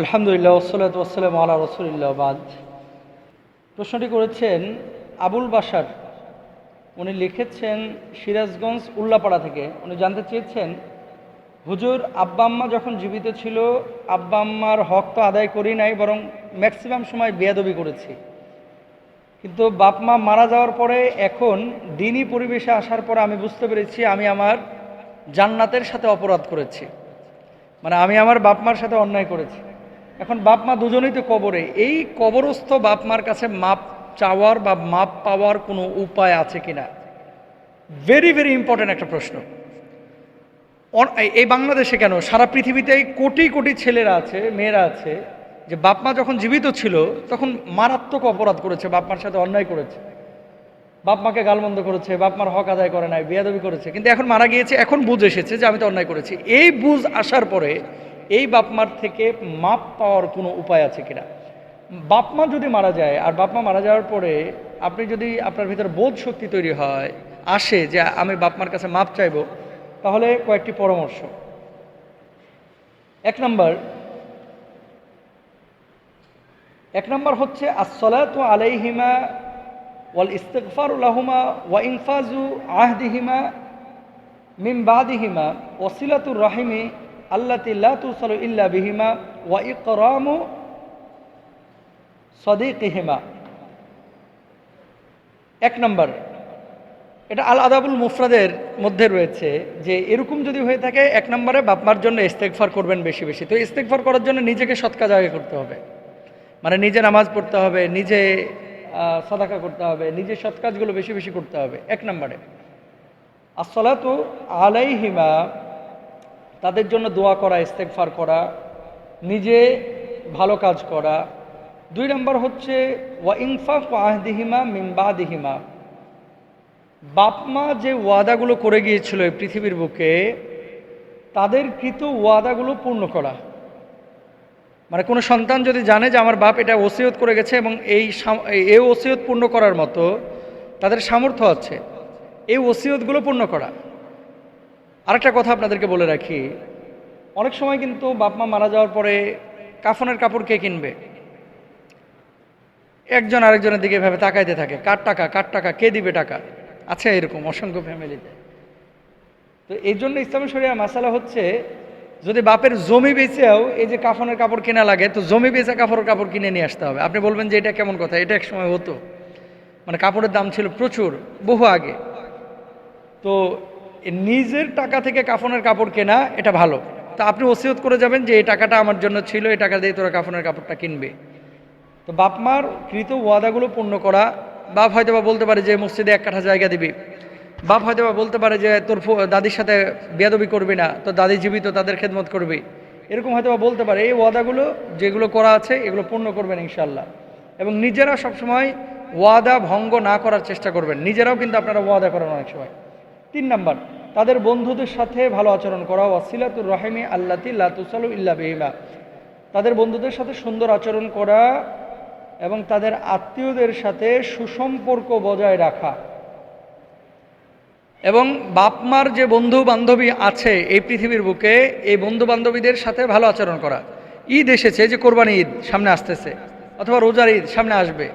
আলহামদুলিল্লাহ ওসলাত ওসালাম আল্লাহ রসুলিল্লাহ বাদ। প্রশ্নটি করেছেন আবুল বাসার উনি লিখেছেন সিরাজগঞ্জ উল্লাপাড়া থেকে। উনি জানতে চেয়েছেন, হুজুর, আব্বা আম্মা যখন জীবিত ছিল, আব্বা আম্মার হক তো আদায় করি নাই, বরং ম্যাক্সিমাম সময় বেয়াদবি করেছি। কিন্তু বাপ মা মারা যাওয়ার পরে এখন দিনই পরিবেশে আসার পরে আমি বুঝতে পেরেছি আমি আমার জান্নাতের সাথে অপরাধ করেছি। মানে আমি আমার বাপ মার সাথে অন্যায় করেছি। এখন বাপ মা দুজনেই তো কবরে। এই কবরস্থ বাপ মার কাছে মাপ চাওয়ার বা মাপ পাওয়ার কোনো উপায় আছে কিনা? ভেরি ভেরি ইম্পর্ট্যান্ট একটা প্রশ্ন। এই- বাংলাদেশে কেন? সারা পৃথিবীতেই কোটি কোটি ছেলেরা আছে, মেয়েরা আছে, যে বাপ মা যখন জীবিত ছিল, তখন মারাত্মক অপরাধ করেছে, বাপ মার সাথে অন্যায় করেছে। বাপ মাকে গালমন্দ করেছে, বাপ মার হক আদায় করে নাই, বেয়াদবি করেছে। কিন্তু এখন মারা গিয়েছে, এখন বুঝ এসেছে যে আমি তো অন্যায় করেছি। এই বুঝ আসার পরে এই বাপমার থেকে মাপ পাওয়ার কোনো উপায় আছে কিনা? বাপমা যদি মারা যায়, আর বাপমা মারা যাওয়ার পরে আপনি যদি আপনার ভিতরে বোধ শক্তি তৈরি হয়, আসে যে আমি বাপমার কাছে মাপ চাইব, তাহলে কয়েকটি পরামর্শ। এক নম্বর এক নম্বর হচ্ছে আসলাত আলাইহিমা ওয়াল ইস্তেকফার লাহুমা ওয়া ইনফাজু আহদিহিমা মিম বাদিহিমা ওসিলাতুর রাহিমি আল্লাতি লা তুসালু ইল্লা বিহিমা ওয়া ইকরামু সদিকিহিমা। এক নম্বর, এটা আল আদাবুল মুফরাদের মধ্যে রয়েছে যে এরকম যদি হয়ে থাকে, এক নম্বরে বাপমার জন্য ইস্তেকফার করবেন বেশি বেশি। তো ইস্তেকফার করার জন্য নিজেকে সৎ কাজ আগে করতে হবে। মানে নিজে নামাজ পড়তে হবে, নিজে সদাকা করতে হবে, নিজে সৎ কাজগুলো বেশি বেশি করতে হবে। এক নম্বরে আসলাতু আলাইহিমা তাদের জন্য দোয়া করা ইস্তেকফার করা, নিজে ভালো কাজ করা। দুই নম্বর হচ্ছে, ওয়া ইনফা ইনফাক আহদিহিমা মিমবাদিহিমা বাপমা যে ওয়াদাগুলো করে গিয়েছিল এই পৃথিবীর বুকে, তাদের কৃত ওয়াদাগুলো পূর্ণ করা। মানে কোনো সন্তান যদি জানে যে আমার বাপ এটা ওসিয়ত করে গেছে এবং এই এই ওসিয়ত পূর্ণ করার মতো, তাদের সামর্থ্য আছে। এই ওসিয়তগুলো পূর্ণ করা। আরেকটা কথা আপনাদেরকে বলে রাখি। অনেক সময় কিন্তু বাপ মা মারা যাওয়ার পরে কাফনের কাপড় কে কিনবে? একজন আরেকজনের দিকে ভাবে তাকাইতে থাকে। কার টাকা? কার টাকা? কে দিবে টাকা? আছে এরকম অসংখ্য ফ্যামিলিতে তো। এই জন্য ইসলামী শরিয়া মাসালা হচ্ছে, যদি বাপের জমি বেচেও, এই যে কাফনের কাপড় কেনা লাগে, তো জমি বেচে কাপড়ের কাপড় কিনে নিয়ে আসতে হবে। আপনি বলবেন যে এটা কেমন কথা? এটা এক সময় হতো। মানে কাপড়ের দাম ছিল প্রচুর, বহু আগে। তো নিজের টাকা থেকে কাফনের কাপড় কেনা, এটা ভালো। তা আপনি ওসিয়ত করে যাবেন যে, এই টাকাটা আমার জন্য ছিল, এই টাকা দিয়ে তোরা কাফনের কাপড়টা কিনবে। তো বাপ মার কৃত ওয়াদাগুলো পূর্ণ করা। বাপ হয়তো বা বলতে পারে যে, মসজিদে এক কাঠা জায়গা দিবি। বাপ হয়তো বা বলতে পারে যে, তোর দাদির সাথে বেয়াদবি করবি না, তোর দাদি জীবিত, তাদের খেদমত করবি। এরকম হয়তো বা বলতে পারে। এই ওয়াদাগুলো, যেগুলো করা আছে, এগুলো পূর্ণ করবেন ইনশাল্লাহ এবং নিজেরা সবসময় ওয়াদা ভঙ্গ না করার চেষ্টা করবেন। নিজেরাও কিন্তু আপনারা ওয়াদা করেন অনেক সময়। তিন নাম্বার, তাদের বন্ধুদের সাথে ভালো আচরণ করা, ওয়াসিলাতুর রহিমি আল্লাতি লাতুসালু ইল্লা বিহিমা। তাদের বন্ধুদের সাথে সুন্দর আচরণ করা এবং তাদের আত্মীয়দের সাথে সুসম্পর্ক বজায় রাখা। এবং বাপমার যে বন্ধু বান্ধবী আছে এই পৃথিবীর বুকে, এই বন্ধু বান্ধবীদের সাথে ভালো আচরণ করা। ঈদ এসেছে যে কোরবানি ঈদ সামনে আসতেছে, অথবা রোজার ঈদ সামনে আসবে।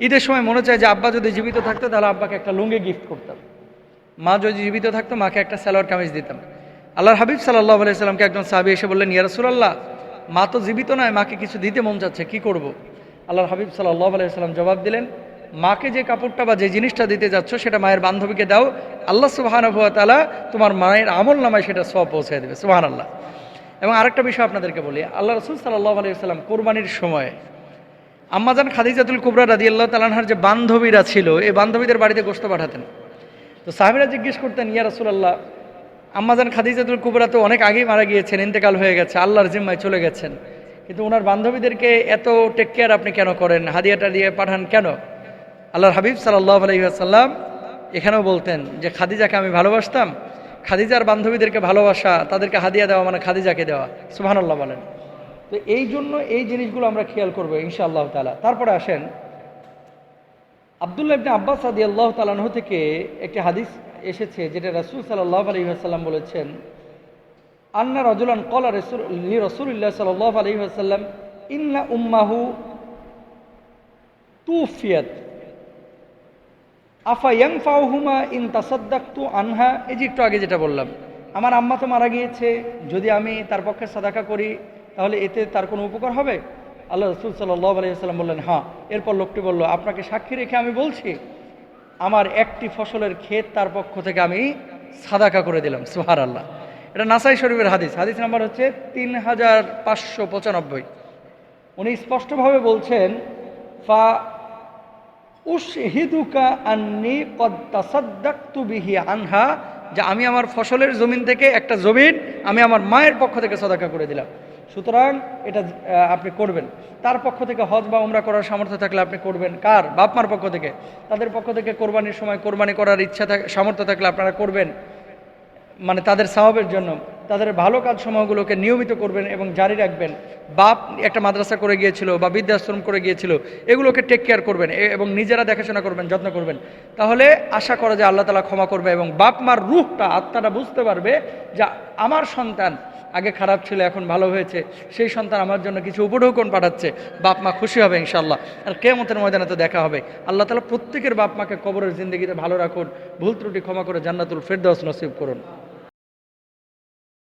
ঈদের সময় মনে চায় যে, আব্বা যদি জীবিত থাকতো, তাহলে আব্বাকে একটা লুঙ্গি গিফট করতাম। মা যদি জীবিত থাকতো, মাকে একটা সালোয়ার কামিজ দিতাম। আল্লাহর হাবিব সাল্লাহ আলাইসাল্লামকে একজন সাহাবি এসে বললেন, ইয়া রাসূলুল্লাহ, মা তো জীবিত নয়, মাকে কিছু দিতে মন চাচ্ছে, কী করব। আল্লাহর হাবিব সাল্লাহ আলাইসাল্লাম জবাব দিলেন, মাকে যে কাপড়টা বা যে জিনিসটা দিতে যাচ্ছ, সেটা মায়ের বান্ধবীকে দাও। আল্লাহ সুবাহানুভা তালা তোমার মায়ের আমল নামায় সেটা সব পৌঁছে দেবে। সুবাহান আল্লাহ এবং আরেকটা বিষয় আপনাদেরকে বলি, আল্লাহ রসুল সাল্লাহ আলাইসাল্লাম কোরবানির সময় আম্মাজান খাদিজাতুল কুবরা রাদি আল্লাহ তালানহার যে বান্ধবীরা ছিল, এই বান্ধবীদের বাড়িতে গোস্ত পাঠাতেন। তো সাহাবিরা জিজ্ঞেস করতেন, ইয়া রাসূলুল্লাহ আম্মাজান খাদিজাতুল কুবরা তো অনেক আগেই মারা গিয়েছেন, ইন্তেকাল হয়ে গেছে, আল্লাহর জিম্মায় চলে গেছেন। কিন্তু ওনার বান্ধবীদেরকে এত টেক কেয়ার আপনি কেন করেন? হাদিয়াটা দিয়ে পাঠান কেন? আল্লাহর হাবিব সাল্লাহ আলহিহাসাল্লাম এখানেও বলতেন যে, খাদিজাকে আমি ভালোবাসতাম, খাদিজার বান্ধবীদেরকে ভালোবাসা, তাদেরকে হাদিয়া দেওয়া মানে খাদিজাকে দেওয়া। সুবহানাল্লাহ বলেন। তো এই জন্য এই জিনিসগুলো আমরা খেয়াল করব ইনশাআল্লাহ তালা তারপরে আসেন আবদুল্লাহ ইবনে আব্বাস আদি আল্লাহ তালাহ থেকে একটি হাদিস এসেছে, যেটা রাসূল সাল্লাহ আলী আসাল্লাম বলেছেন, আন্না রজুলান কলা রসুল রসুল্লাহ সাল আলী আসাল্লাম ইন্না উম্মাহু তু তুফিয়াত, আফা ইয়াং ফাউহুমা ইন তাসাদ্দাক্তু আনহা? এই যে একটু আগে যেটা বললাম, আমার আম্মা তো মারা গিয়েছে, যদি আমি তার পক্ষে সাদাকা করি, তাহলে এতে তার কোনো উপকার হবে? আল্লাহ রসুল সাল্লাহ আলাইসাল্লাম বললেন হ্যাঁ। এরপর লোকটি বলল, আপনাকে সাক্ষী রেখে আমি বলছি, আমার একটি ফসলের ক্ষেত তার পক্ষ থেকে আমি সাদাকা করে দিলাম। সুহার আল্লাহ এটা নাসাই শরীফের হাদিস। হাদিস নাম্বার হচ্ছে তিন হাজার পাঁচশো পঁচানব্বই। উনি স্পষ্টভাবে বলছেন, ফা উশহিদুকা আন্নি বিহি আনহা। যে আমি আমার ফসলের জমিন থেকে একটা জমিন আমি আমার মায়ের পক্ষ থেকে সদাকা করে দিলাম। সুতরাং এটা আপনি করবেন। তার পক্ষ থেকে হজ বা উমরা করার সামর্থ্য থাকলে আপনি করবেন। কার? বাপ, মার পক্ষ থেকে। তাদের পক্ষ থেকে কোরবানির সময় কোরবানি করার ইচ্ছা থাক, সামর্থ্য থাকলে আপনারা করবেন। মানে তাদের স্বভাবের জন্য। তাদের ভালো কাজ সমূহগুলোকে নিয়মিত করবেন এবং জারি রাখবেন। বাপ একটা মাদ্রাসা করে গিয়েছিল বা বৃদ্ধাশ্রম করে গিয়েছিল, এগুলোকে টেক কেয়ার করবেন এবং নিজেরা দেখাশোনা করবেন, যত্ন করবেন। তাহলে আশা করা যায় আল্লাহ তালা ক্ষমা করবে এবং বাপ, মার রুহটা, আত্মাটা বুঝতে পারবে যে আমার সন্তান আগে খারাপ ছিল, এখন ভালো হয়েছে। সেই সন্তান আমার জন্য কিছু উপঢৌকন পাঠাচ্ছে। বাপ মা খুশি হবে ইনশাল্লাহ আর কেমতের ময়দানে তো দেখা হবে। আল্লাহ তালা প্রত্যেকের বাপ মাকে কবরের জিন্দগিতে ভালো রাখুন, ভুল ত্রুটি ক্ষমা করে জান্নাতুল ফেরদাউস নসিব করুন।